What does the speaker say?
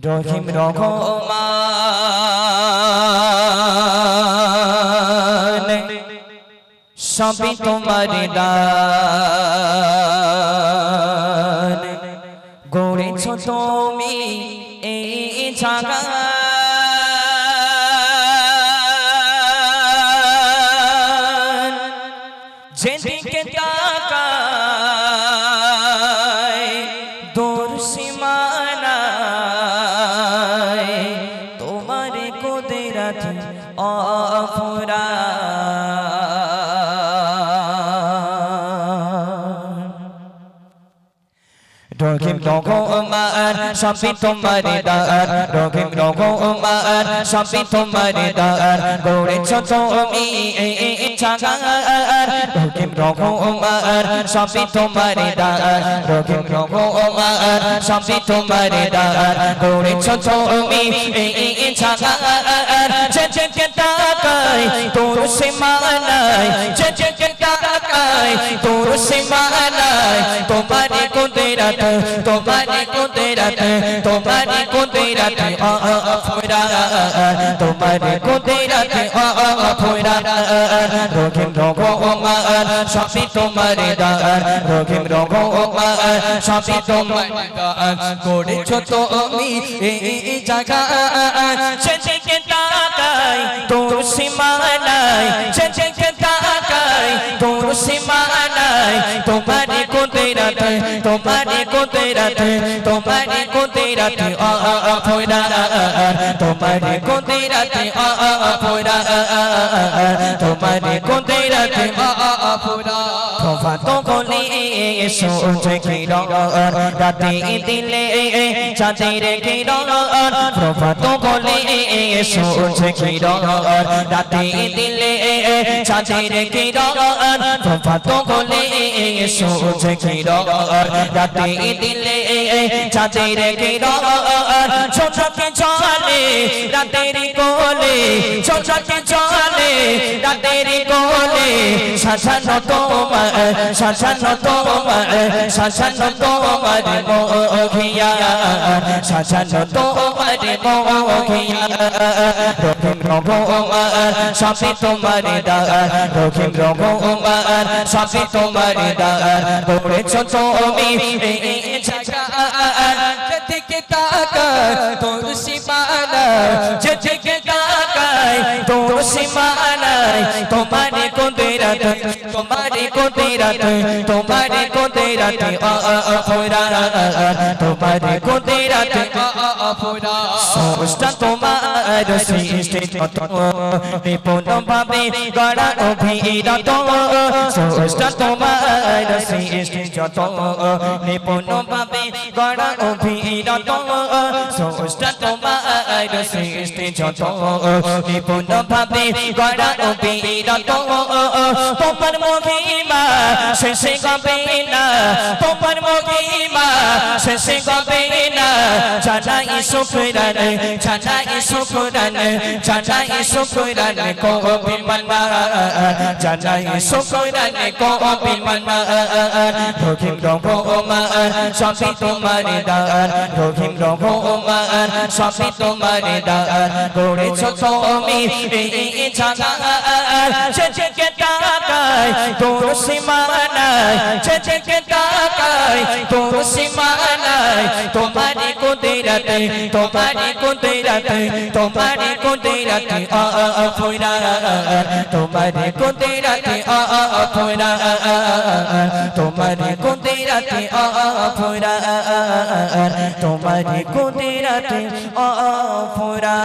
রহিম রহমান সবই তোমার দান গড়েছ তুমি এই জায়গা যেদিকে তাকায় কুদরত অফুরা। রহিম রঘুমার সবই তোমার দার রহিম রঘুমার সবই তোমার দার গড়েছ তুমি রহিম রঘুমার সবই তোমার দার রহিম রঘুমার সবই তোমার দার গড়েছ তুমি যে যে তাকাই তোর সীমানায় যে যে তাকাই তোর সীমানায় তোমার কুদরত তোমার কুদরত তোমার কুদরত আফরা তোমার কুদরত আফরা রহিম রঘুমার সবই তোমার দার রহিম রঘুমার সবই তোমার দার করেছ তুমি এই জায়গা সেদিকে তাকাই, তোর সীমানায় সেদিকে তাকাই তোর সীমানায় তোমার কুদরত তোমার কুদরত তোমার কুদরত আফরা তোমার কুদরত আফরা তোমার কুদরত আফরা তোফা তো গলে সূর্য কিরণ রাতে দিলে চাঁদের কিরণ তোফা তো গলে সূর্য কিরণ রাতে দিলে চাঁদের কিরণ তোফা তো গলে কিরণ রাতে দিলে চাঁদের কিরণ ছোটকে চলে, রাতের কোলে, ছোটকে চলে, রাতের কোলে শাসানো তোমার শাসানো তোমার। শাসানো তোমার মোহিয়া শাসানো তোমার মোহিয়া রহিম রঘুমার সবই তোমার দার রহিম রঘুমার সবই তোমার দার গড়েছ তুমি তোমার কুদরত তোমার কুদরত তোমার কুদরত আফরা তোমার কুদরত আফরা সৃষ্টি তোমার সৃষ্টি যত নিপুণ ভাবে গড়া অভিরত সৃষ্টি তোমার সৃষ্টি যত নিপুণ ভাবে গড়া অভিরত সৃষ্টি তোমার সৃষ্টি যত। নিপুণ ভাবে গড়া অভিরত তোমার মহিমা শেষে গবে না তোমার মহিমা শেষে গবে না জানাই শুকরান জানাই শুকরান জানাই শুকরান কবি মানা জানাই শুকরান কবি মানা রহিম রঘুমার সবই তোমার দার রহিম রঘুমার সবই তোমার দার গড়েছ তুমি এই জায়গা যেদিকে তাকায়, তোর সীমানায় যেদিকে তাকায়, তোর সীমানায় তোমার কুদরত তোমার কুদরত তোমার কুদরত আফরা তোমার কুদরত আফরা তোমার কুদরত আফরা তোমার কুদরত আফরা